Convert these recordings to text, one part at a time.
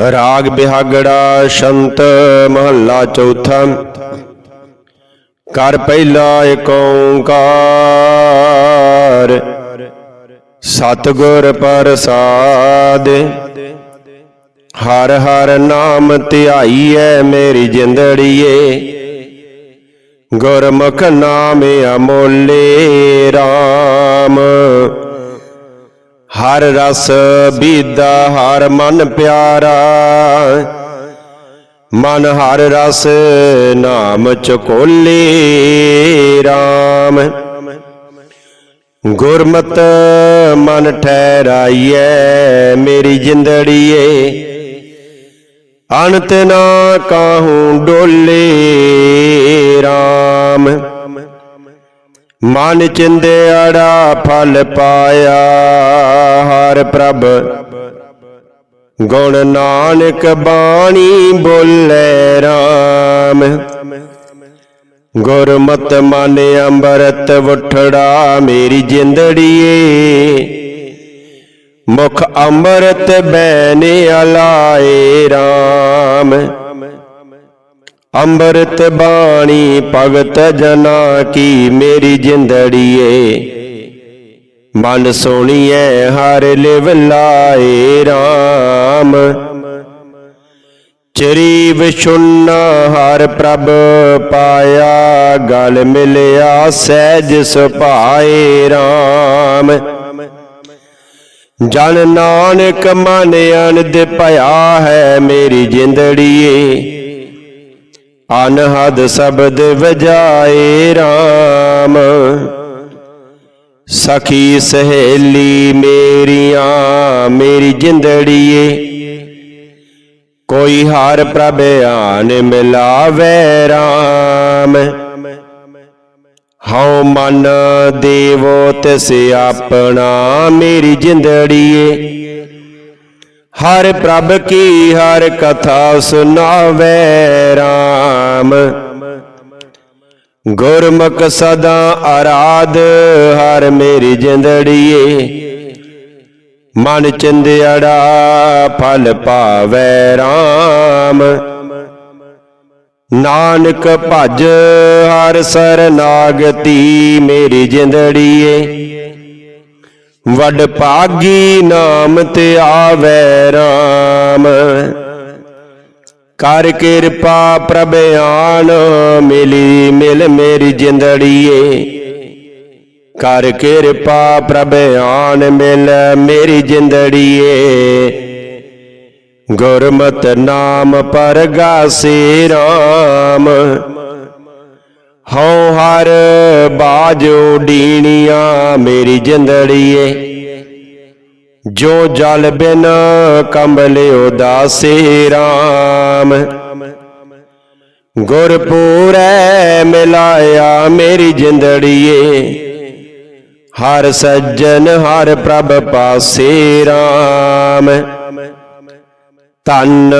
ਰਾਗ ਬਿਹਾਗੜਾ ਸ਼ੰਤ ਮਹੱਲਾ ਚੌਥਾ। ਕਰ ਪਹਿਲਾ ਏਕ ਓੰਕਾਰ, ਸਤਿਗੁਰ ਪ੍ਰਸਾਦ। ਹਰ ਹਰ ਨਾਮ ਧਿਆਈਐ ਮੇਰੀ ਜਿੰਦੜੀਏ। ਗੁਰਮੁਖ ਨਾਮ ਅਮੋਲੇ RAM ਹਰ ਰਸ ਬੀਦਾ, ਹਰ ਮਨ ਪਿਆਰਾ। ਮਨ ਹਰ ਰਸ, ਨਾਮ ਚਕੋਲੇ RAM ਗੁਰਮਤ ਮਨ ਠਹਿਰਾਈਐ, ਮੇਰੀ ਜਿੰਦੜੀਏ। ਅਨਤ ਨਾ ਕਾਹੂ ਡੋਲੇ RAM ਮਨ ਚਿੰਦਿਆੜਾ ਫਲ ਪਾਇਆ, ਹਰ ਪ੍ਰਭ ਗੁਣ ਨਾਨਕ ਬਾਣੀ ਬੋਲੇ RAM ਗੁਰਮਤ ਮਨ ਅੰਮ੍ਰਿਤ ਵਠੜਾ, ਮੇਰੀ ਜਿੰਦੜੀਏ। ਮੁਖ ਅੰਮ੍ਰਿਤ ਬੈਨੇ ਅਲਾਏ RAM ਅੰਮ੍ਰਿਤ ਬਾਣੀ ਭਗਤ ਜਨਾ ਕੀ ਮੇਰੀ ਜਿੰਦੜੀਏ। ਮਨ ਸੋਣੀਐ ਹਰ ਲਿਵ ਲਾਏ RAM ਚਰੀ ਵਿਸ਼ੁੰਨਾ ਹਰ ਪ੍ਰਭ ਪਾਇਆ, ਗਲ ਮਿਲਿਆ ਸਹਿਜ ਸੁਭਾਏ RAM ਜਨ ਨਾਨਕ ਮਨ ਅਨੰਦ ਭਇਆ ਹੈ ਮੇਰੀ ਜਿੰਦੜੀਏ। ਅਨਹਦ ਸ਼ਬਦ ਵਜਾਏ RAM ਸਖੀ ਸਹੇਲੀ ਮੇਰੀਆਂ, ਮੇਰੀ ਜਿੰਦੜੀਏ, ਕੋਈ ਹਰ ਪ੍ਰਭ ਆਨ ਮਿਲਾਵੇ RAM ਹਉ ਮਨ ਦੇਵੋ ਤਿਸ ਆਪਣਾ, ਮੇਰੀ ਜਿੰਦੜੀਏ ਹਰ ਪ੍ਰਭ ਕੀ ਹਰ ਕਥਾ ਸੁਨਾਵੇ RAM ਗੁਰਮੁਖ ਸਦਾ ਆਰਾਧ, ਹਰ ਮੇਰੀ ਜਿੰਦੜੀਏ। ਮਨ ਚਿੰਦਿਆੜਾ ਫਲ ਪਾਵੇ RAM ਨਾਨਕ ਭਜ, ਹਰ ਸਰਨਾਗਤੀ ਮੇਰੀ ਜਿੰਦੜੀਏ। ਵਡ ਭਾਗੀ ਨਾਮ ਤੇ ਆਵੈ ਰਾਮ। ਕਰ ਕਿਰਪਾ ਪ੍ਰਭ ਆਣ, ਮਿਲੀ ਮਿਲ ਮੇਰੀ ਜਿੰਦੜੀਏ। ਕਰ ਕਿਰਪਾ ਪ੍ਰਭ ਆਣ, ਮਿਲ ਮੇਰੀ ਜਿੰਦੜੀਏ। ਗੁਰਮਤ ਨਾਮ ਪਰਗਾਸੇ ਰਾਮ। ਹਉ ਹਰ ਬਾਜੋ ਡੀਣੀਆਂ ਮੇਰੀ ਜਿੰਦੜੀਏ। ਜੋ ਜਲ ਬਿਨ ਕੰਬਲੇ ਉਦਾਸੇ RAM ਗੁਰਪੂਰੈ ਮਿਲਾਇਆ ਮੇਰੀ ਜਿੰਦੜੀਏ। ਹਰ ਸੱਜਣ ਹਰ ਪ੍ਰਭ ਪਾਸੇ RAM ਤਨ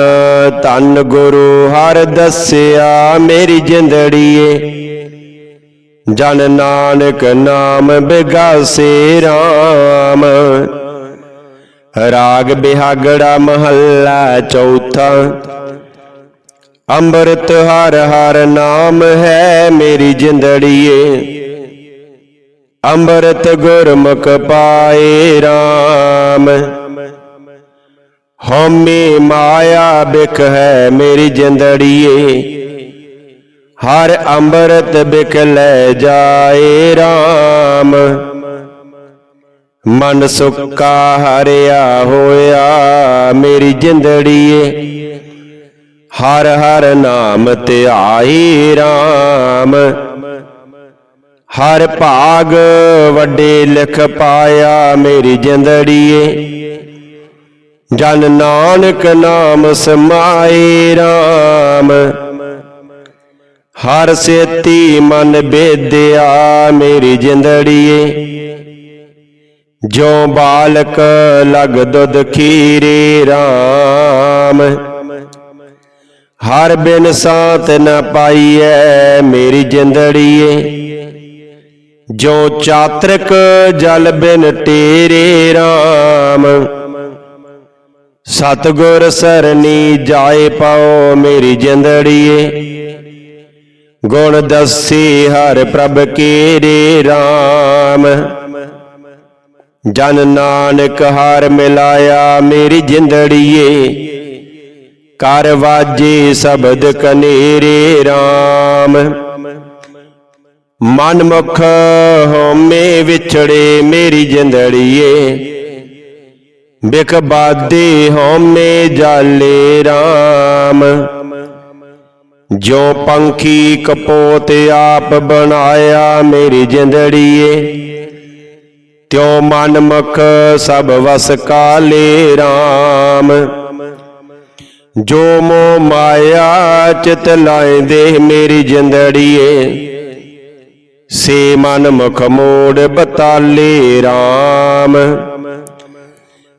ਤਨ ਗੁਰੂ ਹਰ ਦੱਸਿਆ ਮੇਰੀ ਜਿੰਦੜੀਏ। ਜਨ ਨਾਨਕ ਨਾਮ ਬਿਗਾਸੇ RAM ਰਾਗ ਬਿਹਾਗੜਾ ਮਹੱਲਾ ਚੌਥਾ। ਅੰਮ੍ਰਿਤ ਹਰ ਹਰ ਨਾਮ ਹੈ ਮੇਰੀ ਜਿੰਦੜੀਏ। ਅੰਮ੍ਰਿਤ ਗੁਰਮੁਖ ਪਾਏ RAM ਹਉਮੈ ਮਾਇਆ ਬਿਖ ਹੈ ਮੇਰੀ ਜਿੰਦੜੀਏ। ਹਰ ਅੰਮ੍ਰਿਤ ਬਿਖ ਲੈ ਜਾਏ RAM ਮਨ ਸੁੱਕਾ ਹਰਿਆ ਹੋਇਆ ਮੇਰੀ ਜਿੰਦੜੀਏ, ਹਰ ਹਰ ਨਾਮ ਧਿਆਈ RAM ਹਰ ਭਾਗ ਵੱਡੇ ਲਿਖ ਪਾਇਆ ਮੇਰੀ ਜਿੰਦੜੀਏ, ਜਨ ਨਾਨਕ ਨਾਮ ਸਮਾਏ RAM ਹਰ ਸੇਤੀ ਮਨ ਬੇਦਿਆ ਮੇਰੀ ਜਿੰਦੜੀਏ। ਜੋ ਬਾਲਕ ਲਗ ਦੁੱਧ ਖੀਰੇ RAM ਹਰ ਬਿਨ ਸਾਤ ਨ ਪਾਈਐ ਮੇਰੀ ਜਿੰਦੜੀਏ। ਜੋ ਚਾਤਰਕ ਜਲ ਬਿਨ ਤੇਰੇ RAM ਸਤਗੁਰ ਸਰਨੀ ਜਾਏ ਪਾਓ ਮੇਰੀ ਜਿੰਦੜੀਏ। ਗੁਣ ਦੱਸੀ ਹਰ ਪ੍ਰਭ ਕੀਰੇ RAM ਜਨ ਨਾਨਕ ਹਰ ਮਿਲਾਇਆ ਮੇਰੀ ਜਿੰਦੜੀਏ। ਕਰ ਵਾਜੇ ਸ਼ਬਦ ਕਨੇਰੇ RAM ਮਨ ਮੁਖ ਹੋਮੇ ਵਿਛੜੇ ਮੇਰੀ ਜਿੰਦੜੀਏ। ਬਿਕ ਬਾਦੇ ਹੋਮੇ ਜਾਲੇ RAM ਜੋ ਪੰਖੀ ਕਪੋਤ ਆਪ ਬਣਾਇਆ ਮੇਰੀ ਜਿੰਦੜੀਏ, ਤਿਉ ਮਨ ਮੁਖ ਸਭ ਵਸ ਕਾਲੇ RAM ਜੋ ਮੋ ਮਾਇਆ ਚਿਤ ਲਾਇਂਦੇ ਮੇਰੀ ਜਿੰਦੜੀਏ, ਸੇ ਮਨ ਮੁਖ ਮੋੜ ਬਤਾਲੇ RAM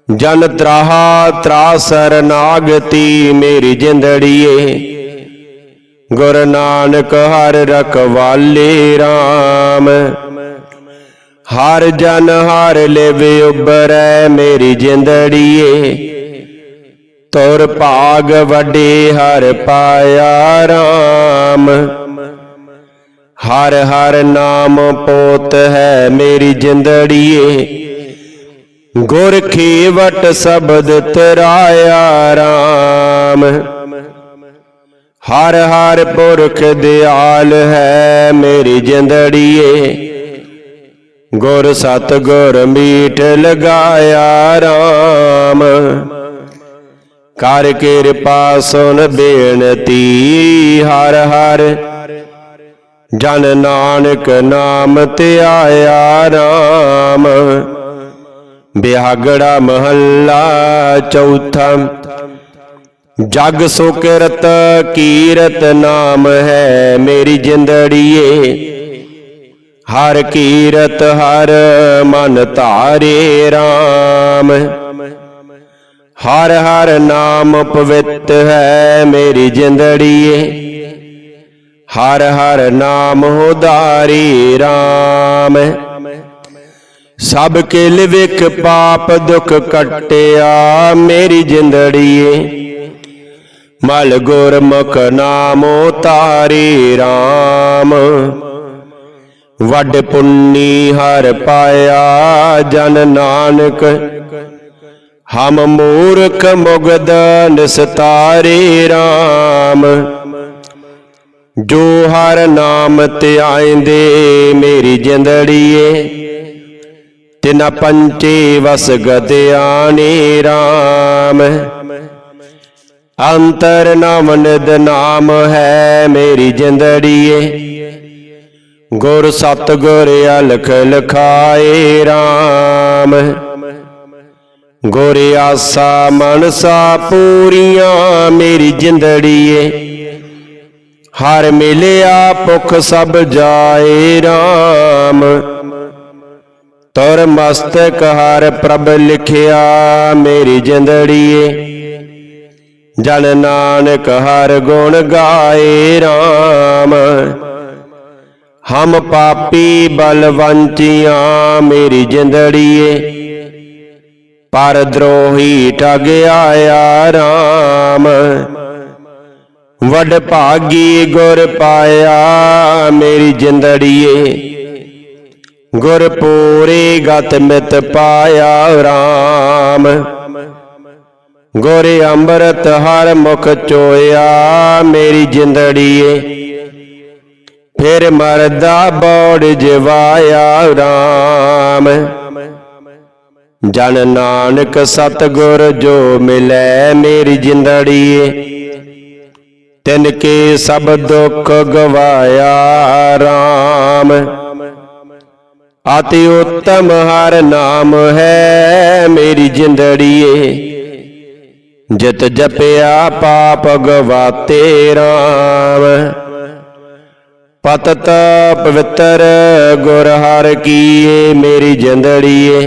ਜਨ ਤਰਾਹਾ ਤਰਾਸਰ ਨਾਗਤੀ ਮੇਰੀ ਜਿੰਦੜੀਏ ਗੁਰ ਨਾਨਕ ਹਰ ਰਖਵਾਲੇ RAM ਹਰ ਜਨ ਹਰ ਲਿਵ ਉਬਰੈ ਮੇਰੀ ਜਿੰਦੜੀਏ। ਤੁਰ ਭਾਗ ਵੱਡੇ ਹਰ ਪਾਇਆ RAM ਹਰ ਹਰ ਨਾਮ ਪੋਤ ਹੈ ਮੇਰੀ ਜਿੰਦੜੀਏ। ਗੁਰ ਖੇਵਟ ਸ਼ਬਦ ਤਰਾਇਆ RAM ਹਰ ਹਰ ਪੁਰਖ ਦਿਆਲ ਹੈ ਮੇਰੀ ਜਿੰਦੜੀਏ। ਗੁਰ ਸਤ ਗੁਰ ਮੀਠ ਲਗਾਇਆ ਰਾਮ। ਕਰ ਕਿਰਪਾ ਸੁਨ ਬੇਨਤੀ ਹਰ ਹਰ। ਜਨ ਨਾਨਕ ਨਾਮ ਤੇ ਆਇਆ ਰਾਮ। ਬਿਹਾਗੜਾ ਮਹੱਲਾ ਚੌਥਾ। ਜਗ ਸੁਕਿਰਤ ਕੀਰਤ ਨਾਮ ਹੈ ਮੇਰੀ ਜਿੰਦੜੀਏ। ਹਰ ਕੀਰਤ ਹਰ ਮਨ ਧਾਰੇ RAM ਹਰ ਹਰ ਨਾਮ ਪਵਿੱਤ ਹੈ ਮੇਰੀ ਜਿੰਦੜੀਏ। ਹਰ ਹਰ ਨਾਮ ਉਦਾਰੀ RAM ਸਭ ਕੇ ਲਿਵਿਕ ਪਾਪ ਦੁਖ ਕਟਿਆ ਮੇਰੀ ਜਿੰਦੜੀਏ। ਮਲ ਗੁਰਮੁਖ ਨਾਮੋ ਤਾਰੀ RAM ਵੱਡ ਪੁੰਨੀ ਹਰ ਪਾਇਆ ਜਨ ਨਾਨਕ। ਹਮ ਮੂਰਖ ਮੁਗਦ ਨਿਸਤਾਰੇ RAM ਜੋ ਹਰ ਨਾਮ ਧਿਆਇਂਦੇ ਮੇਰੀ ਜਿੰਦੜੀਏ, ਤਿਨਾ ਪੰਚੇ ਵਸ ਗਦਿਆਣੀ RAM ਅੰਤਰ ਨਾਮ ਨਿਦ ਨਾਮ ਹੈ ਮੇਰੀ ਜਿੰਦੜੀਏ। ਗੁਰ ਸਤ ਗੁਰ ਅਲਖ ਲਖਾਏ RAM ਗੁਰ ਆਸਾ ਮਨਸਾ ਪੂਰੀਆਂ ਮੇਰੀ ਜਿੰਦੜੀਏ। ਹਰ ਮਿਲਿਆ ਭੁਖ ਸਭ ਜਾਏ RAM ਤਰ ਮਸਤਕ ਹਰ ਪ੍ਰਭ ਲਿਖਿਆ ਮੇਰੀ ਜਿੰਦੜੀਏ। ਜਨ ਨਾਨਕ ਹਰ ਗੁਣ ਗਾਏ RAM ਹਮ ਪਾਪੀ ਬਲਵੰਚੀਆਂ ਮੇਰੀ ਜਿੰਦੜੀਏ, ਪਰ ਦਰੋਹੀ ਠਗ ਆਇਆ RAM ਵੱਡ ਭਾਗੀ ਗੁਰ ਪਾਇਆ ਮੇਰੀ ਜਿੰਦੜੀਏ, ਗੁਰ ਪੂਰੇ ਗਤ ਮਿਤ ਪਾਇਆ RAM ਗੋਰੇ ਅੰਮ੍ਰਿਤ ਹਰ ਮੁਖ ਚੋਇਆ, ਮੇਰੀ ਜਿੰਦੜੀਏ। ਫਿਰ ਮਰਦਾ ਬੋੜ ਜਵਾਇਆ RAM ਜਨ ਨਾਨਕ ਸਤਗੁਰ ਜੋ ਮਿਲੈ, ਮੇਰੀ ਜਿੰਦੜੀਏ। ਤਿਨ ਕੇ ਸਭ ਦੁੱਖ ਗਵਾਇਆ RAM ਅਤਿ ਉਤਮ ਹਰ ਨਾਮ ਹੈ, ਮੇਰੀ ਜਿੰਦੜੀਏ। ਜਿਤ ਜਪਿਆ ਪਾਪ ਗਵਾਤੇ RAM ਪਤਤ ਪਵਿੱਤਰ ਗੁਰ ਹਰ ਕੀਏ, ਮੇਰੀ ਜਿੰਦੜੀਏ।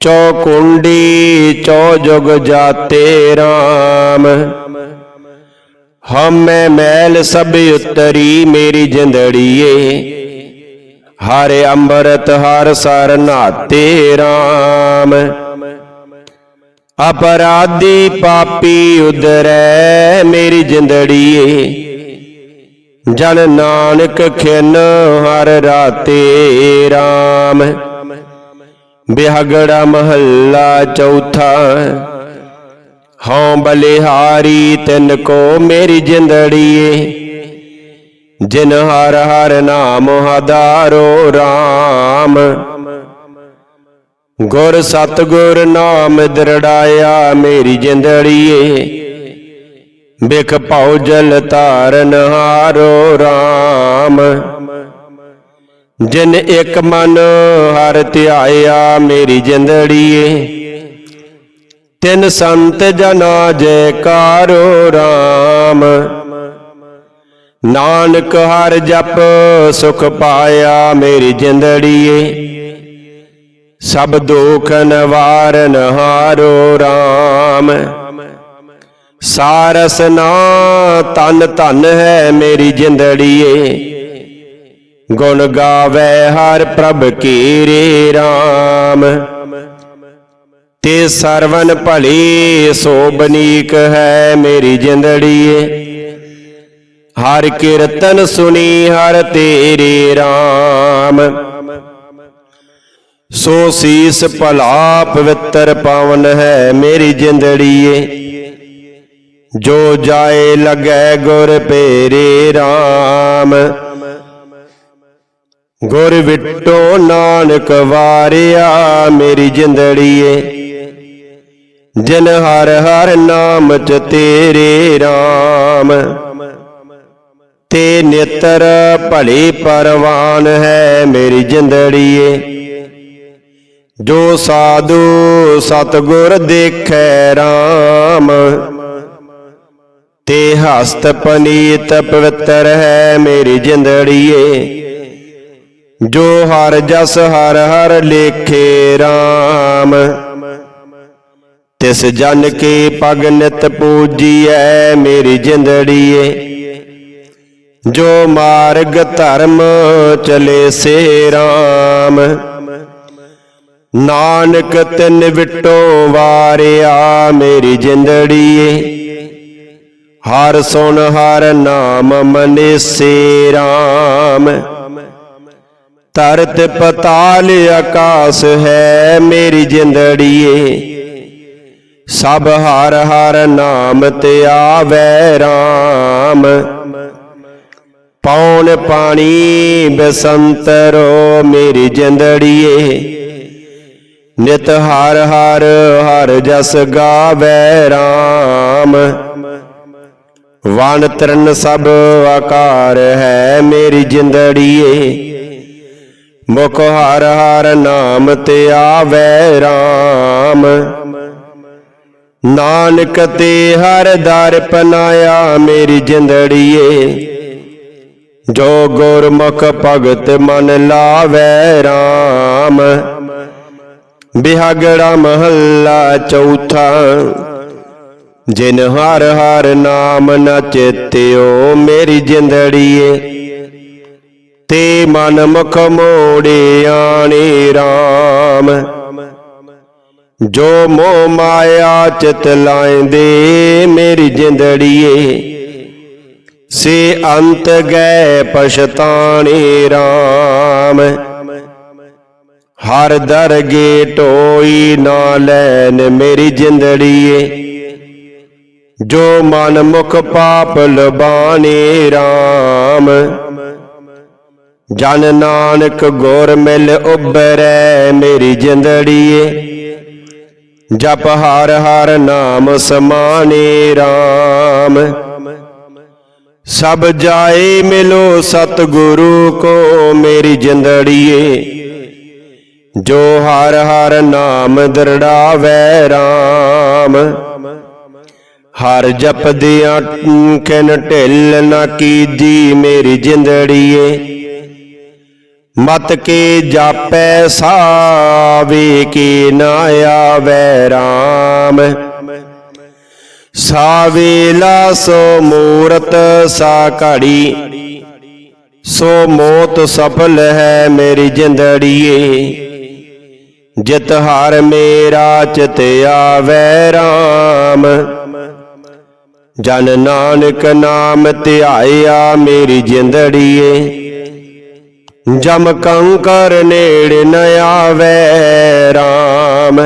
ਚੌ ਕੁੰਡੀ, ਚੌ ਜੁਗ ਜਾਤੇ RAM ਹਮੈ ਮੈਲ ਸਭ ਉਤਰੀ, ਮੇਰੀ ਜਿੰਦੜੀਏ। ਹਰ ਅੰਮ੍ਰਿਤ ਹਰ ਸਰ ਨਾਤੇ RAM ਅਪਰਾਧੀ ਪਾਪੀ ਉਦਰੈ ਮੇਰੀ ਜਿੰਦੜੀਏ ਜਨ ਨਾਨਕ ਖਿਨ ਹਰ ਰਾਤੇ RAM ਬਿਹਗੜਾ ਮਹੱਲਾ ਚੌਥਾ। ਹਉ ਬਲਿਹਾਰੀ ਤਿਨ ਕੋ ਮੇਰੀ ਜਿੰਦੜੀਏ ਜਿਨ ਹਰ ਹਰ ਨਾਮ ਹਦਾਰੋ RAM ਗੁਰ ਸਤਗੁਰ ਨਾਮ ਦਰੜਾਇਆ ਮੇਰੀ ਜਿੰਦੜੀਏ। ਬਿਖ ਭਉ ਜਲ ਤਾਰਨ ਹਾਰੋ RAM ਜਿਨ ਇੱਕ ਮਨ ਹਰ ਧਿਆਇਆ ਮੇਰੀ ਜਿੰਦੜੀਏ। ਤਿਨ ਸੰਤ ਜਨਾ ਜੈਕਾਰੋ RAM ਨਾਨਕ ਹਰ ਜਪ ਸੁਖ ਪਾਇਆ ਮੇਰੀ ਜਿੰਦੜੀਏ। ਸਭ ਦੁਖ ਨਿਵਾਰਨ ਹਾਰੋ RAM ਸਾਰਸ ਨਾ, ਤਨ ਧਨ ਹੈ ਮੇਰੀ ਜਿੰਦੜੀਏ। ਗੁਣ ਗਾਵੇ ਹਰ ਪ੍ਰਭ ਕੀਰੇ RAM ਤੇ ਸਰਵਨ ਭਲੀ ਸੋਬਨੀਕ ਹੈ ਮੇਰੀ ਜਿੰਦੜੀਏ। ਹਰ ਕੀਰਤਨ ਸੁਣੀ ਹਰ ਤੇਰੇ RAM ਸੋ ਸੀਸ ਭਲਾ ਪਵਿੱਤਰ ਪਾਵਨ ਹੈ ਮੇਰੀ ਜਿੰਦੜੀਏ। ਜੋ ਜਾਏ ਲਗੈ ਗੁਰ ਪੇਰੇ RAM ਗੁਰ ਵਿਟੋ ਨਾਨਕ ਵਾਰਿਆ ਮੇਰੀ ਜਿੰਦੜੀਏ। ਜਿਨ ਹਰ ਹਰ ਨਾਮ ਚ ਤੇਰੇ RAM ਤੇ ਨੇਤਰ ਭਲੇ ਪਰਵਾਨ ਹੈ ਮੇਰੀ ਜਿੰਦੜੀਏ। ਜੋ ਸਾਧੂ ਸਤਗੁਰ ਦੇਖੈ RAM ਤੇ ਹਸਤ ਪਨੀਤ ਪਵਿੱਤਰ ਹੈ ਮੇਰੀ ਜਿੰਦੜੀਏ। ਜੋ ਹਰ ਜਸ ਹਰ ਹਰ ਲੇਖੇ RAM ਤਿਸ ਜਨ ਕੇ ਪਗ ਨਿਤ ਪੂਜੀਐ ਮੇਰੀ ਜਿੰਦੜੀਏ। ਜੋ ਮਾਰਗ ਧਰਮ ਚਲੇ ਸੇ RAM ਨਾਨਕ ਤਿੰਨ ਵਿਟੋ ਵਾਰਿਆ ਮੇਰੀ ਜਿੰਦੜੀਏ। ਹਰ ਸੁਣ, ਹਰ ਨਾਮ ਮਨਿਸੇ RAM ਤਰਤ ਪਤਾਲ ਆਕਾਸ ਹੈ ਮੇਰੀ ਜਿੰਦੜੀਏ। ਸਭ ਹਰ ਹਰ ਨਾਮ ਤੇ ਆਵੈ RAM ਪੌਣ ਪਾਣੀ ਬਸੰਤਰੋ ਮੇਰੀ ਜਿੰਦੜੀਏ। ਨਿਤ ਹਰ ਹਰ ਹਰ ਜਸ ਗਾਵੇ RAM ਵਣ ਤਰਨ ਸਭ ਆਕਾਰ ਹੈ ਮੇਰੀ ਜਿੰਦੜੀਏ। ਮੁਖ ਹਰ ਹਰ ਨਾਮ ਤੇ ਆਵੇ RAM ਨਾਨਕ ਤੇ ਹਰ ਦਰ ਪਨਾਇਆ ਮੇਰੀ ਜਿੰਦੜੀਏ। ਜੋ ਗੁਰਮੁਖ ਭਗਤ ਮਨ ਲਾਵੇ RAM ਬਿਹਾਗੜਾ ਮਹੱਲਾ ਚੌਥਾ। ਜਿਨ ਹਰ ਹਰ ਨਾਮ ਨ ਚੇਤਿਓ ਮੇਰੀ ਜਿੰਦੜੀਏ, ਤੇ ਮਨ ਮੁਖ ਮੋੜੇ RAM ਜੋ ਮੋਹ ਮਾਇਆ ਚਿਤ ਲਾਇਂਦੇ, ਮੇਰੀ ਜਿੰਦੜੀਏ, ਸੇ ਅੰਤ ਗਏ ਪਛਤਾਣੇ RAM ਹਰ ਦਰਗੇ ਟੋਈ ਨਾ ਲੈਨ ਮੇਰੀ ਜਿੰਦੜੀਏ। ਜੋ ਮਨ ਮੁਖ ਪਾਪ ਲਬਾਣੇ RAM ਜਨ ਨਾਨਕ ਗੁਰ ਮਿਲ ਉਬਰੈ ਮੇਰੀ ਜਿੰਦੜੀਏ। ਜਪ ਹਰ ਹਰ ਨਾਮ ਸਮਾਨੇ RAM ਸਭ ਜਾਏ ਮਿਲੋ ਸਤਿਗੁਰੂ ਕੋ ਮੇਰੀ ਜਿੰਦੜੀਏ। ਜੋ ਹਰ ਹਰ ਨਾਮ ਦਰੜਾਵੇ RAM ਹਰ ਜਪਦਿਆਂ ਕਿਨ ਢਿੱਲ ਨਾ ਕੀਜੀ ਮੇਰੀ ਜਿੰਦੜੀਏ। ਮਤ ਕੇ ਜਾਪੈ ਸਾਵੇ ਕੀ ਨਾ ਆਵੇ RAM ਸਾਵੇਲਾ ਸੋ ਮੂਰਤ ਸਾ ਘੜੀ। ਸੋ ਮੋਤ ਸਫਲ ਹੈ ਮੇਰੀ ਜਿੰਦੜੀਏ। ਜਿਤ ਹਰ ਮੇਰਾ ਚਿਤ ਆਵੈ RAM ਜਨ ਨਾਨਕ ਨਾਮ ਧਿਆਇਆ ਮੇਰੀ ਜਿੰਦੜੀਏ। ਜਮ ਕੰਕਰ ਨੇੜ ਨ ਆਵੈ RAM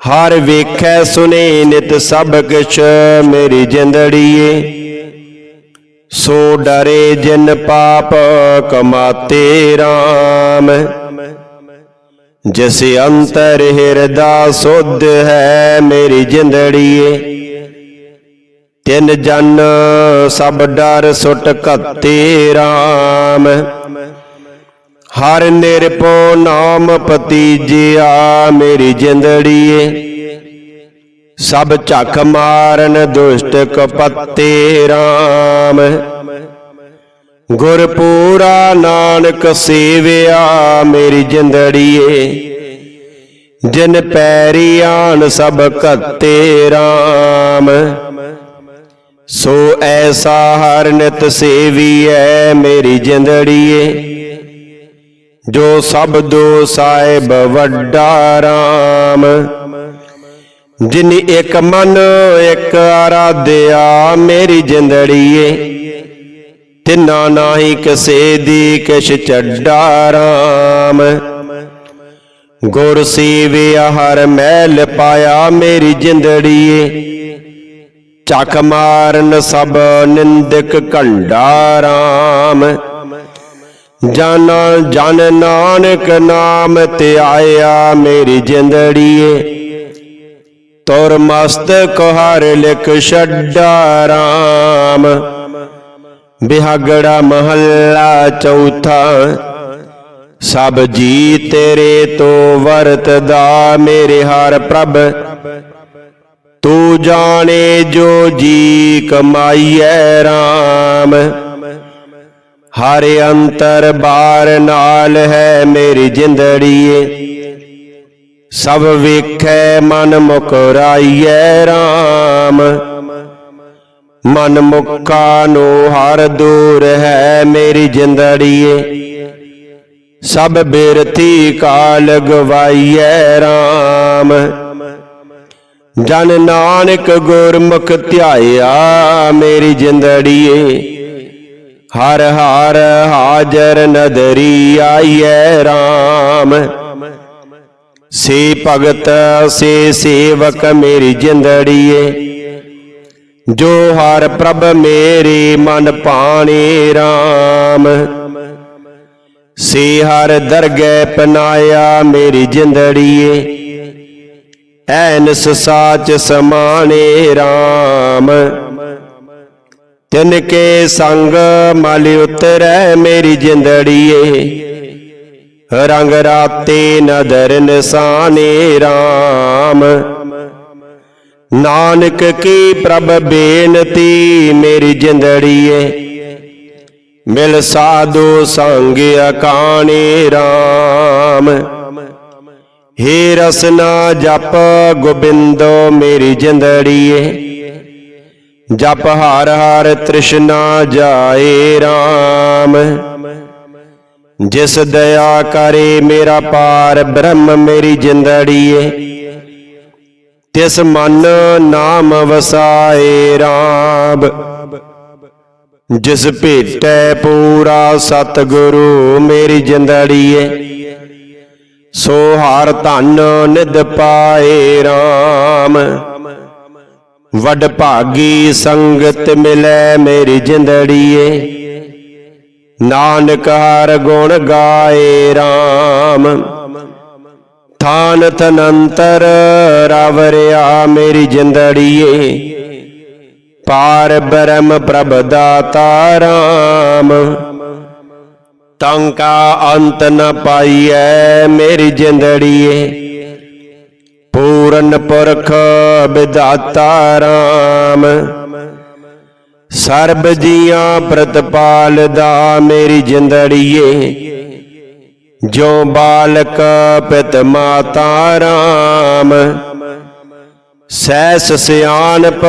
ਹਰ ਵੇਖੈ ਸੁਨੇ ਨਿਤ ਸਭ ਕਿਛ ਮੇਰੀ ਜਿੰਦੜੀਏ। ਸੋ ਡਰੇ ਜਿਨ ਪਾਪ ਕਮਾਤੇ RAM ਜਿਸ ਅੰਤਰ ਹਿਰਦਾ ਸੁਧ ਹੈ ਮੇਰੀ ਜਿੰਦੜੀਏ। ਤਿੰਨ ਜਨ ਸਭ ਡਰ ਸੁਟ ਘੱਤੇ RAM ਹਰ ਨਿਰਪੋ ਨਾਮ ਪਤੀਜਿਆ ਮੇਰੀ ਜਿੰਦੜੀਏ। ਸਭ ਝੱਕ ਮਾਰਨ ਦੁਸ਼ਟ ਕਪੱਤੇ RAM ਗੁਰਪੂਰਾ ਨਾਨਕ ਸੇਵਿਆ ਮੇਰੀ ਜਿੰਦੜੀਏ, ਜਿਨ ਪੈਰੀ ਆਣ ਸਭ ਘੱਤੇ RAM ਸੋ ਐਸਾ ਹਰ ਨਿਤ ਸੇਵੀਐ ਮੇਰੀ ਜਿੰਦੜੀਏ, ਜੋ ਸਭ ਦੋ ਸਾਹਿਬ ਵੱਡਾ RAM ਜਿਨ ਇੱਕ ਮਨ, ਇੱਕ ਆਰਾਧਿਆ ਮੇਰੀ ਜਿੰਦੜੀਏ ਤਿਨਾ ਨਾਹੀ ਕਿਸੇ ਦੀ ਕਿਛ ਛੱਡਾ RAM ਗੁਰ ਸੇਵਿਆ ਹਰ ਮਹਿਲ ਪਾਇਆ ਮੇਰੀ ਜਿੰਦੜੀਏ। ਚੱਕ ਮਾਰਨ ਸਭ ਨਿੰਦਕ ਘੰਡਾ RAM ਜਨ ਜਨ ਨਾਨਕ ਨਾਮ ਤੇ ਆਇਆ ਮੇਰੀ ਜਿੰਦੜੀਏ। ਤੁਰ ਮਸਤਕ ਹਰ ਲਿਖ ਛੱਡਾ ਰਾਮ। ਬਿਹਾਗੜਾ ਮਹੱਲਾ ਚੌਥਾ, ਸਭ ਜੀ ਤੇਰੇ ਤੋਂ ਵਰਤਦਾ ਮੇਰੇ ਹਰ ਪ੍ਰਭ। ਤੂੰ ਜਾਣੇ ਜੋ ਜੀ ਕਮਾਈਐ RAM ਹਰ ਅੰਤਰ ਬਾਰ ਨਾਲ ਹੈ ਮੇਰੀ ਜਿੰਦੜੀਏ। ਸਭ ਵੇਖੈ ਮਨ ਮੁਕਰਾਈਐ RAM ਮਨ ਮੁਕਾ ਨੂੰ ਹਰ ਦੂਰ ਹੈ ਮੇਰੀ ਜਿੰਦੜੀਏ। ਸਭ ਬਿਰਤੀ ਕਾਲ ਗਵਾਈਐ RAM ਜਨ ਨਾਨਕ ਗੁਰਮੁਖ ਧਿਆਇਆ ਮੇਰੀ ਜਿੰਦੜੀਏ। ਹਰ ਹਰ ਹਾਜ਼ਰ ਨਦਰੀ ਆਈਐ RAM ਸੇ ਭਗਤ, ਸੇ ਸੇਵਕ ਮੇਰੀ ਜਿੰਦੜੀਏ। ਜੋ ਹਰ ਪ੍ਰਭ ਮੇਰੇ ਮਨ ਪਾਣੇ RAM ਸੇ ਹਰ ਦਰਗਹਿ ਪਨਾਇਆ ਮੇਰੀ ਜਿੰਦੜੀਏ, ਐਨਸ ਸਾਚ ਸਮਾਣੇ RAM ਤਿਨ ਕੇ ਸੰਗ ਮਲ ਉਤਰੈ ਮੇਰੀ ਜਿੰਦੜੀਏ, ਰੰਗ ਰਾਤੇ ਨਦਰ ਨਿਸਾਨੇ RAM ਨਾਨਕ ਕੀ ਪ੍ਰਭ ਬੇਨਤੀ ਮੇਰੀ ਜਿੰਦੜੀਏ? ਮਿਲ ਸਾਧੂ ਸੰਗ ਅਕਾਣੇ RAM ਹੇ ਰਸਨਾ ਜਪ ਗੋਬਿੰਦੋ ਮੇਰੀ ਜਿੰਦੜੀਏ। ਜਪ ਹਰ ਹਰ ਤ੍ਰਿਸ਼ਨਾ ਜਾਏ RAM ਜਿਸ ਦਇਆ ਕਰੇ ਮੇਰਾ ਪਾਰ ਬ੍ਰਹਮ ਮੇਰੀ ਜਿੰਦੜੀਏ। ਤਿਸ ਮਨ ਨਾਮ ਵਸਾਏ ਰਾਮ। ਜਿਸ ਭੇਟੈ ਪੂਰਾ ਸਤਿਗੁਰੂ ਮੇਰੀ ਜਿੰਦੜੀਏ, ਸੋ ਹਰ ਧਨ ਨਿਦ ਪਾਏ RAM ਵਡ ਭਾਗੀ ਸੰਗਤ ਮਿਲੈ ਮੇਰੀ ਜਿੰਦੜੀਏ, ਨਾਨਕ ਹਰ ਗੁਣ ਗਾਏ RAM ਥਾਨ ਤਨੰਤਰ ਰਵਰਿਆ ਮੇਰੀ ਜਿੰਦੜੀਏ। ਪਾਰ ਬ੍ਰਹਮ ਪ੍ਰਭ ਦਾਤਾ RAM ਟੰਕਾ ਅੰਤ ਨ ਪਾਈਐ ਮੇਰੀ ਜਿੰਦੜੀਏ। ਪੂਰਨ ਪੁਰਖ ਵਿਦਾਤਾ ਰਾਮ। ਸਰਬ ਜੀਆਂ ਪ੍ਰਤਪਾਲ ਦਾ ਮੇਰੀ ਜਿੰਦੜੀਏ। ਜੋ ਬਾਲਕ ਪਿਤ ਮਾਤਾ RAM ਸੈਸ ਸਿਆਣਪ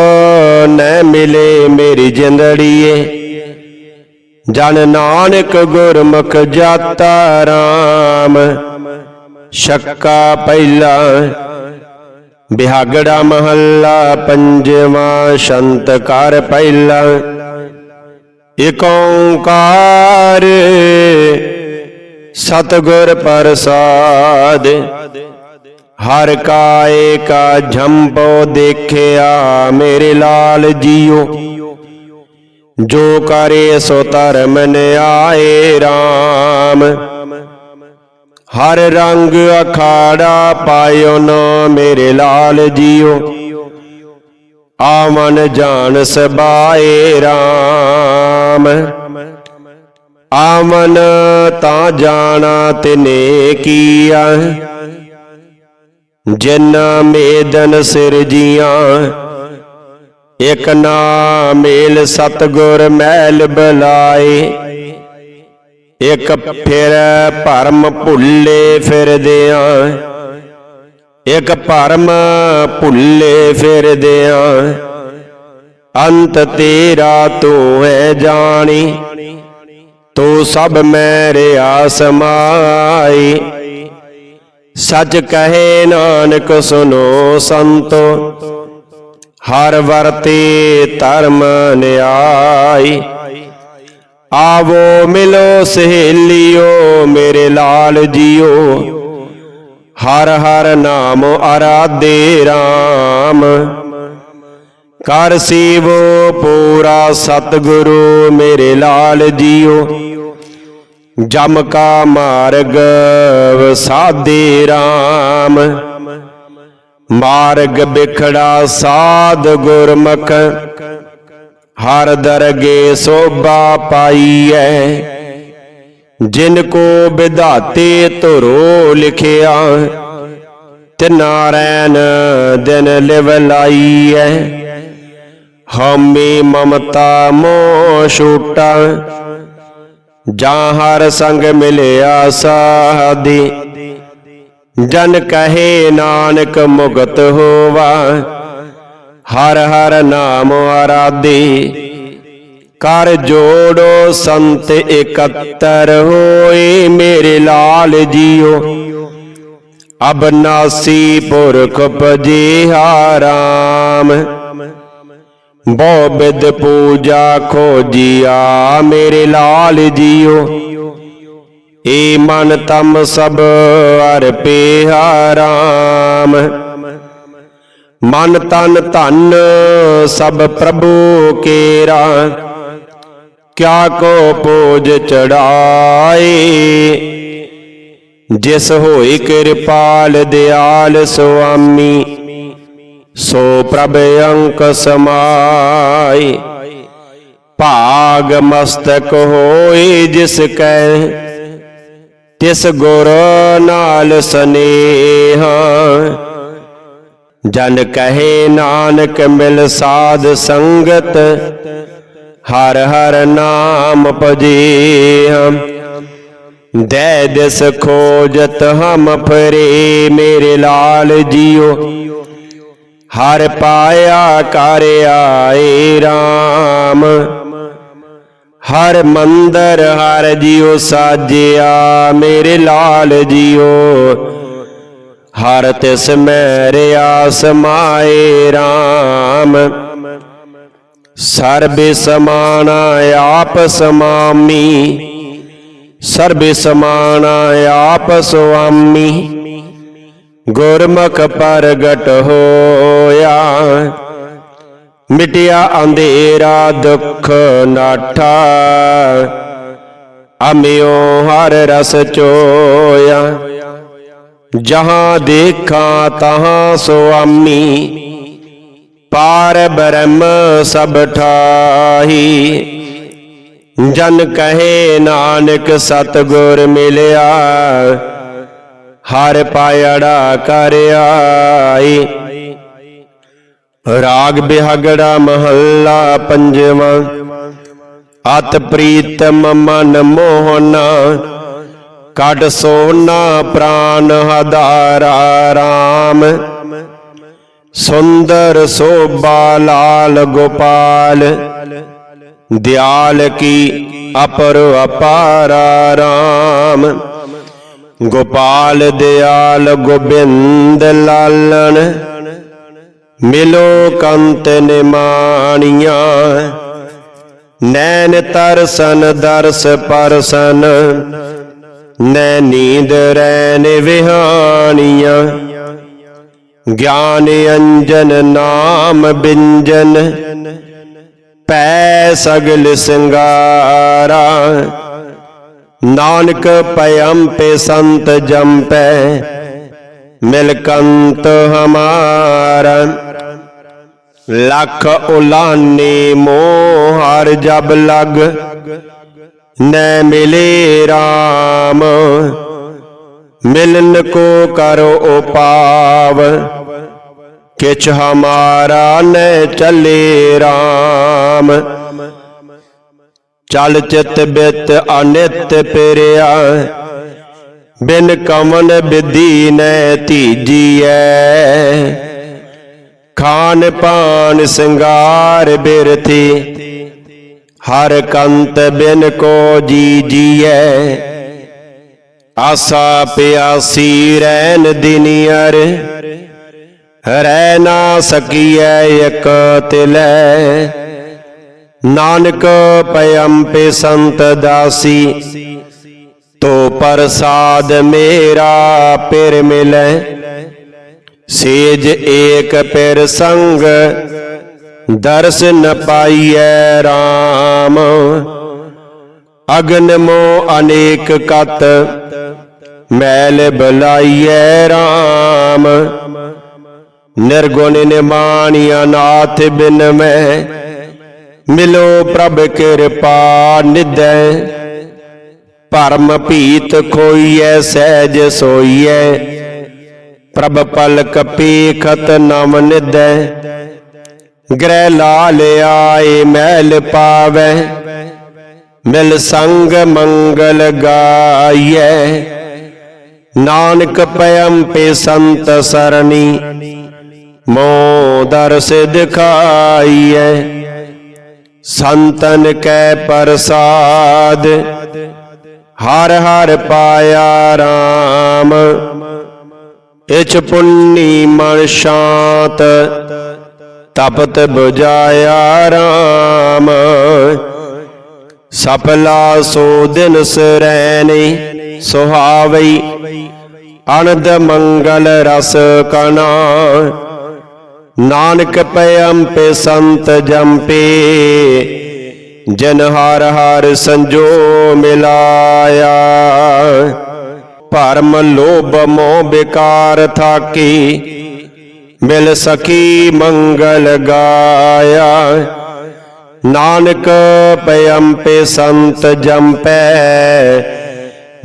ਨੈ ਮਿਲੇ ਮੇਰੀ ਜਿੰਦੜੀਏ। ਜਨ ਨਾਨਕ ਗੁਰਮੁਖ ਜਾਤਾ RAM ਛੱਕਾ ਪਹਿਲਾ। ਬਿਹਾਗੜਾ ਮਹੱਲਾ ਪੰਜਵਾਂ, ਸ਼ੰਤ ਕਰ ਪਹਿਲਾ। ਇਕ ਓੰਕਾਰ ਸਤਿਗੁਰ ਪ੍ਰਸਾਦ ਹਰ ਕਾਏ ਕਾ ਝੰਪੋ ਦੇਖਿਆ ਮੇਰੇ ਲਾਲ ਜੀਓ ਜੋ ਕਰੇ ਸੋ ਧਰਮ ਨਿਆਏ RAM ਹਰ ਰੰਗ ਅਖਾੜਾ ਪਾਇਓ ਨਾ ਮੇਰੇ ਲਾਲ ਜੀਓ ਆਮਨ ਜਾਣ ਸਬਾਏ RAM ਆਮਨ ਤਾਂ ਜਾਣਾ ਤਿਨੇ ਕੀਆ। ਜਿਨ ਮੇਦਨ ਸਿਰਜੀਆਂ ਇਕ ਨਾ ਮੇਲ ਸਤਗੁਰ ਮਹਿਲ ਬਲਾਏ। ਇਕ ਫਿਰ ਭਰਮ ਭੁੱਲੇ ਫਿਰਦਿਆਂ, ਇਕ ਭਰਮ ਭੁੱਲੇ ਫਿਰਦਿਆਂ। ਅੰਤ ਤੇਰਾ ਤੂੰ ਹੈ ਜਾਣੀ। ਤੂੰ ਸਭ ਮੇਰੇ ਆਸਮਾਈ ਸਚ ਕਹੇ ਨਾਨਕ ਸੁਨੋ ਸੰਤੋ। ਹਰ ਵਰਤੇ ਧਰਮ ਨਿਆਈ। ਆਵੋ ਮਿਲੋ ਸਹੇਲਿਓ, ਮੇਰੇ ਲਾਲ ਜੀਓ। ਹਰ ਹਰ ਨਾਮ ਅਰਾਧੇ RAM ਕਰ ਸੀਵੋ ਪੂਰਾ ਸਤਿਗੁਰੂ ਮੇਰੇ ਲਾਲ ਜੀਓ। ਜਮ ਕਾ ਮਾਰਗ ਵਸਾਦੇ RAM ਮਾਰਗ ਬਿਖੜਾ ਸਾਧ ਗੁਰਮੁਖ। ਹਰ ਦਰਗੇ ਸੋਭਾ ਪਾਈਐ। ਜਿਨ ਕੋ ਵਿਧਾਤੇ ਧੁਰੋ ਲਿਖਿਆ ਤੇ ਨਾਰਾਇਣ ਦਿਨ ਲਿਵ ਲਾਈਐ। ਹਮੇ ਮਮਤਾ ਮੋਹ ਛੂਟਾ। ਜਾਂ ਹਰ ਸੰਗ ਮਿਲਿਆ ਸਾਦੀ ਜਨ ਕਹੇ ਨਾਨਕ ਮੁਗਤ ਹੋਵਾ। ਹਰ ਹਰ ਨਾਮ ਆਰਾਧੇ। ਕਰ ਜੋੜੋ ਸੰਤ ਇਕੱਤਰ ਹੋਏ ਮੇਰੇ ਲਾਲ ਜੀਓ। ਅਬਨਾਸੀ ਪੁਰਖ ਪਜੀਹਾ ਰਾਮ। ਬਹੁ ਬਿਦ ਪੂਜਾ ਖੋਜੀਆ, ਮੇਰੇ ਲਾਲ ਜੀਓ। ਏ ਮਨ ਤਮ ਸਭ ਅਰਪਿਆ ਰਾਮ। ਮਨ ਤਨ ਧਨ ਸਭ ਪ੍ਰਭੂ ਕੇਰਾ। ਕਿਆ ਕੋ ਪੂਜ ਚੜਾਏ। ਜਿਸ ਹੋਈ ਕਿਰਪਾਲ ਦਿਆਲ ਸੁਆਮੀ। ਸੋ ਪ੍ਰਭ ਅੰਕ ਸਮਾਈ। ਭਾਗ ਮਸਤਕ ਹੋਏ ਜਿਸ ਕੈ, ਤਿਸ ਗੁਰ ਨਾਲ ਸਨੇਹਾ। ਜਨ ਕਹੇ ਨਾਨਕ ਮਿਲ ਸਾਧ ਸੰਗਤ, ਹਰ ਹਰ ਨਾਮ ਭਜੇ ਹਮ ਦੇ ਦਿਸ ਖੋਜਤ ਹਮ ਫਰੇ, ਮੇਰੇ ਲਾਲ ਜੀਓ। ਹਰ ਪਾਇਆ ਕਰ ਆਏ RAM ਹਰ ਮੰਦਰ ਹਰ ਜੀਉ ਸਾਜਿਆ ਮੇਰੇ ਲਾਲ ਜੀਓ ਹਰ ਤਿਸ ਮੈਰਿਆ ਸਮਾਏ RAM ਸਰਬੇ ਸਮਾਨਾ ਆਪ ਸਮਾਮੀ। ਸਰਬੇ ਸਮਾਨਾ ਆਪ ਸੁਆਮੀ। ਗੁਰਮੁਖ ਪ੍ਰਗਟ ਹੋਇਆ। ਮਿਟਿਆ ਅੰਧੇਰਾ ਦੁੱਖ ਨਾਠਾ। ਅਮਿਓ ਹਰ ਰਸ ਚੋਇਆ। ਜਹਾਂ ਦੇਖਾਂ ਤਹਾਂ ਸੁਆਮੀ ਪਾਰ ਬ੍ਰਹਮ ਸਭ ਠਾਹੀ। ਜਨ ਕਹੇ ਨਾਨਕ ਸਤਗੁਰ ਮਿਲਿਆ। ਹਰ ਪਾਇੜਾ ਕਰ ਆਈ। ਰਾਗ ਬਿਹਗੜਾ ਮਹੱਲਾ ਪੰਜਵਾਂ। ਅਤ ਪ੍ਰੀਤਮ ਮਨ ਮੋਹਨਾ ਕਟ ਸੋਨਾ ਪ੍ਰਾਨ ਹਦਾਰਾ RAM ਸੁੰਦਰ ਸੋਭਾ ਲਾਲ ਗੋਪਾਲ, ਦਿਆਲ ਕੀ ਅਪਰ ਅਪਾਰਾ RAM ਗੋਪਾਲ ਦਿਆਲ ਗੋਬਿੰਦ ਲਾਲਣ, ਮਿਲੋ ਕੰਤ ਨਿਮਾਣੀਆਂ। ਨੈਣ ਤਰਸਨ, ਦਰਸ ਪਰਸਨ, ਨੈ ਨੀਂਦ ਰੈਨ ਵਿਹਾਨੀਆਂ ਗਿਆਨ ਅੰਜਨ, ਨਾਮ ਬਿੰਜਨ, ਪੈ ਸਗਲ ਸਿੰਗਾਰਾ। ਨਾਨਕ ਪਇਮ ਪੇ ਸੰਤ ਜੰਪੈ ਮਿਲਕੰਤ ਹਮਾਰ। ਲੱਖ ਉਲਾਨੇ ਮੋਹ, ਹਰ ਜਬ ਲਗ ਨੈ ਮਿਲੇ RAM ਮਿਲਨ ਕੋ ਕਰੋ ਉਪਾਵ, ਕਿਛ ਹਮਾਰਾ ਨੈ ਚਲੇ RAM ਚਲ ਚਿਤ ਬਿਤ ਅਨਿਤ ਪਿਰਿਆ, ਬਿਨ ਕਮਨ ਵਿਧੀ ਨੈ ਧੀਜੀਐ ਖਾਨ ਪਾਨ ਸਿੰਗਾਰ ਬਿਰਥੀ, ਹਰ ਕੰਤ ਬਿਨ ਕੋ ਜੀ ਜੀਐ ਆਸਾ ਪਿਆਸੀ ਰੈਨ ਦਿਨੀਅਰ, ਰਹਿ ਨਾ ਸਕੀਐ ਇਕ ਤਿਲੈ। ਨਾਨਕ ਪਇਮ ਸੰਤ ਦਾਸੀ, ਤੋ ਪ੍ਰਸਾਦ ਮੇਰਾ ਪਿਰ ਮਿਲੈ। ਸੇਜ ਏਕ ਪਿਰ ਸੰਗ, ਦਰਸ ਨ ਪਾਈਐ RAM ਅਗਨ ਮੋ ਅਨੇਕ ਕਤ, ਮੈਲ ਬਲਾਈਐ RAM ਨਿਰਗੁਣ ਨਿਮਾਣਿਆ ਨਾਥ ਬਿਨ ਮੈਂ ਮਿਲੋ ਪ੍ਰਭ ਕਿਰਪਾ ਨਿਦੈ ਭਰਮ ਭੀਤ ਖੋਈਐ, ਸਹਿਜ ਸੋਈਐ। ਪ੍ਰਭ ਪਲਕ ਪੀਖਤ ਨਮ ਨਿਦੈ ਗ੍ਰਹਿ ਲਾਲ ਆਏ, ਮਹਿਲ ਪਾਵੈ। ਮਿਲ ਸੰਗ ਮੰਗਲ ਗਾਈਐ। ਨਾਨਕ ਪਇਮ ਪੇ ਸੰਤ ਸਰਣੀ। ਮੋ ਦਰਸ ਦਿਖਾਈਐ ਸੰਤਨ ਕੈ ਪ੍ਰਸਾਦ, ਹਰ ਹਰ ਪਾਇਆ RAM ਇਚ ਪੁੰਨੀ ਮਨ ਸ਼ਾਂਤ, ਤਪਤ 부ਜਾਇਆ RAM ਸਫਲਾ ਸੋ ਦਿਨ ਸਰੈਣੀ, ਸੁਹਾਵਈ, ਅਨੰਦ ਮੰਗਲ ਰਸ ਕਨਾ। ਨਾਨਕ ਪਇਮ ਪੇ ਸੰਤ ਜੰਪੇ, ਜਨ ਹਰ ਹਰ ਸੰਜੋ ਮਿਲਾਇਆ। ਭਰਮ ਲੋਭ ਮੋਹ ਬਿਕਾਰ ਥਾਕੀ, ਮਿਲ ਸਕੀ ਮੰਗਲ ਗਾਇਆ। ਨਾਨਕ ਪਇਮ ਪੇ ਸੰਤ ਜੰਪੈ,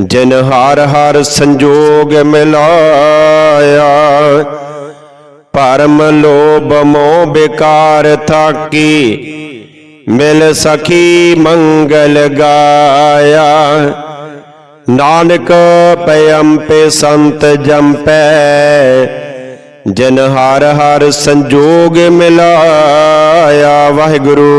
ਜਨ ਹਰ ਹਰ ਸੰਜੋਗ ਮਿਲਾਇਆ। ਪਰਮ ਲੋਭ ਮੋਹ ਬੇਕਾਰ ਥਾਕੀ, ਮਿਲ ਸਖੀ ਮੰਗਲ ਗਾਇਆ। ਨਾਨਕ ਪਇਮ ਸੰਤ ਜੰਪੈ, ਜਨ ਹਰ ਹਰ ਸੰਜੋਗ ਮਿਲਾਇਆ। ਵਾਹਿਗੁਰੂ